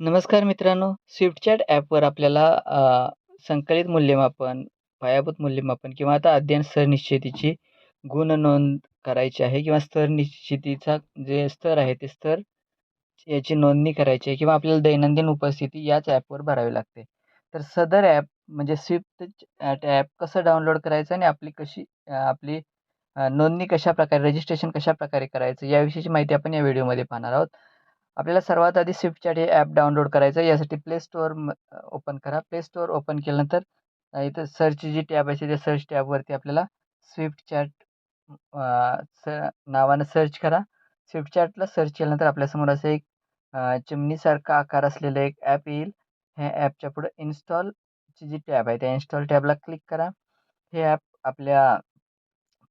नमस्कार मित्रांनो स्विफ्टचॅट ॲपवर आपल्याला संकलित मूल्यमापन, पायाभूत मूल्यमापन किंवा आता अध्ययन सरनिश्चितीची गुण नोंद करायची आहे किंवा स्तर निश्चितीचा जे स्तर आहे ते स्तर याची नोंदणी करायची आहे किंवा आपल्याला दैनंदिन उपस्थिती याच ॲपवर भरावी लागते. तर सदर ॲप म्हणजे स्विफ्ट ॲप कसं डाउनलोड करायचं आणि आपली कशी आपली नोंदणी कशा प्रकारे रजिस्ट्रेशन कशाप्रकारे करायचं याविषयीची माहिती आपण या व्हिडिओमध्ये पाहणार आहोत. आपल्याला सर्वात आधी स्विफ्टचॅट हे ॲप डाउनलोड करायचं आहे. यासाठी प्ले स्टोअर ओपन करा. प्ले स्टोअर ओपन केल्यानंतर इथं सर्चची जी टॅब आहे त्या सर्च टॅबवरती आपल्याला स्विफ्टचॅट स नावानं सर्च करा. स्विफ्टचॅटला सर्च केल्यानंतर आपल्यासमोर असं एक चिमणीसारखा आकार असलेलं एक ॲप येईल. ह्या ॲपच्या पुढं इन्स्टॉलची जी टॅब आहे त्या इन्स्टॉल टॅबला क्लिक करा. हे ॲप आपल्या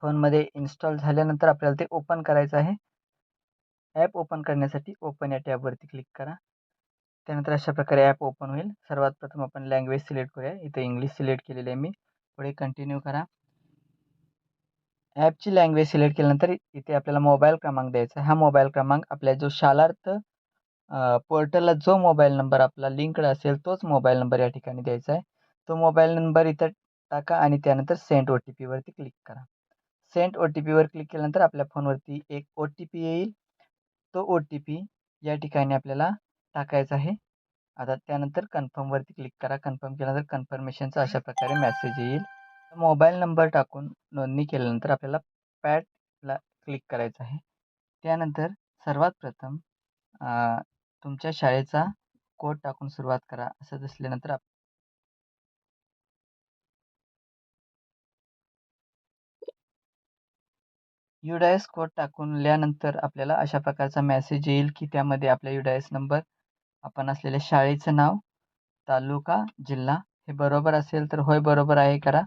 फोनमध्ये इन्स्टॉल झाल्यानंतर आपल्याला ते ओपन करायचं आहे. ॲप ओपन करण्यासाठी ओपन या टॅबवरती क्लिक करा. त्यानंतर अशा प्रकारे ॲप ओपन होईल. सर्वात प्रथम आपण लँग्वेज सिलेक्ट करूया. इथं इंग्लिश सिलेक्ट केलेली आहे मी. पुढे कंटिन्यू करा. ॲपची लँग्वेज सिलेक्ट केल्यानंतर इथे आपल्याला मोबाईल क्रमांक द्यायचा आहे. हा मोबाईल क्रमांक आपल्या जो शालार्थ पोर्टलला जो मोबाईल नंबर आपला लिंक्ड असेल तोच मोबाईल नंबर या ठिकाणी द्यायचा आहे. तो मोबाईल नंबर इथं टाका आणि त्यानंतर सेंट ओ-टी-पीवरती क्लिक करा. सेंट ओ-टी-पीवर क्लिक केल्यानंतर आपल्या फोनवरती एक ओ-टी-पी येईल. तो ओ-टी-पी या ठिकाणी आपल्याला टाकायचा आहे. आता त्यानंतर कन्फर्मवरती क्लिक करा. कन्फर्म केल्यानंतर कन्फर्मेशनचा अशा प्रकारे मेसेज येईल. मोबाईल नंबर टाकून नोंदणी केल्यानंतर आपल्याला पॅटला क्लिक करायचं आहे. त्यानंतर सर्वात प्रथम तुमच्या शाळेचा कोड टाकून सुरुवात करा. असं दिसल्यानंतर आप युडायस कोड टाकूनल्यानंतर आपल्याला अशा प्रकारचा मेसेज येईल, की त्यामध्ये आपल्या युडायस नंबर, आपण असलेल्या शाळेचं नाव, तालुका, जिल्हा हे बरोबर असेल तर होय बरोबर आहे करा.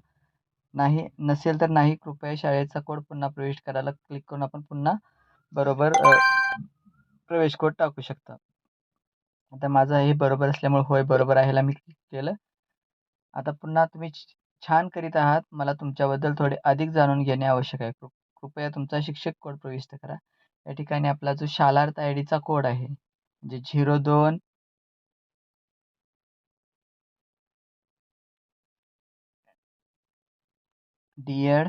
नाही नसेल तर नाही कृपया शाळेचा कोड पुन्हा प्रविष्ट करायला क्लिक करून आपण पुन्हा बरोबर प्रवेश कोड टाकू शकता. आता माझं हे बरोबर असल्यामुळे होय बरोबर आहे मी क्लिक केलं. आता पुन्हा तुम्ही छ छान करीत आहात. मला तुमच्याबद्दल थोडे अधिक जाणून घेणे आवश्यक आहे. कृपया तुमचा शिक्षक कोड प्रविष्ट करा. या ठिकाणी आपला जो शालार्थ आय-डीचा कोड आहे म्हणजे 02 डी-एड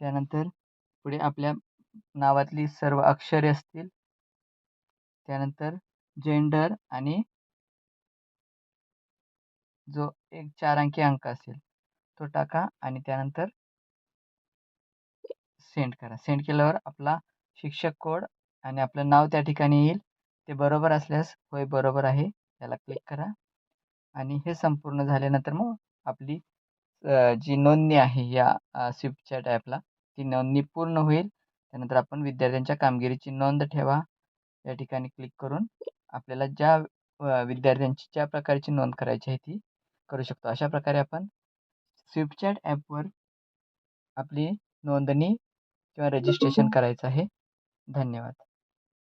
त्यानंतर पुढे आपल्या नावातली सर्व अक्षरे असतील. त्यानंतर जेंडर आणि जो एक चार अंकी अंक असेल, तो टाका आणि त्यानंतर सेंड करा. सेंड केल्यावर आपला शिक्षक कोड आणि आपलं नाव त्या ठिकाणी येईल. ते बरोबर असल्यास होय बरोबर आहे त्याला क्लिक करा आणि हे संपूर्ण झाल्यानंतर मग आपली जी नोंदणी आहे या स्विफ्टच्या स्विफ्टचॅट ॲपला ती नोंदणी पूर्ण होईल. त्यानंतर आपण विद्यार्थ्यांच्या कामगिरीची नोंद ठेवा या ठिकाणी क्लिक करून आपल्याला ज्या विद्यार्थ्यांची ज्या प्रकारची नोंद करायची आहे ती करू शकतो. अशा प्रकारे आपण स्विफ्टचॅट ॲपवर आपली नोंदणी किंवा रजिस्ट्रेशन करायचं आहे. धन्यवाद.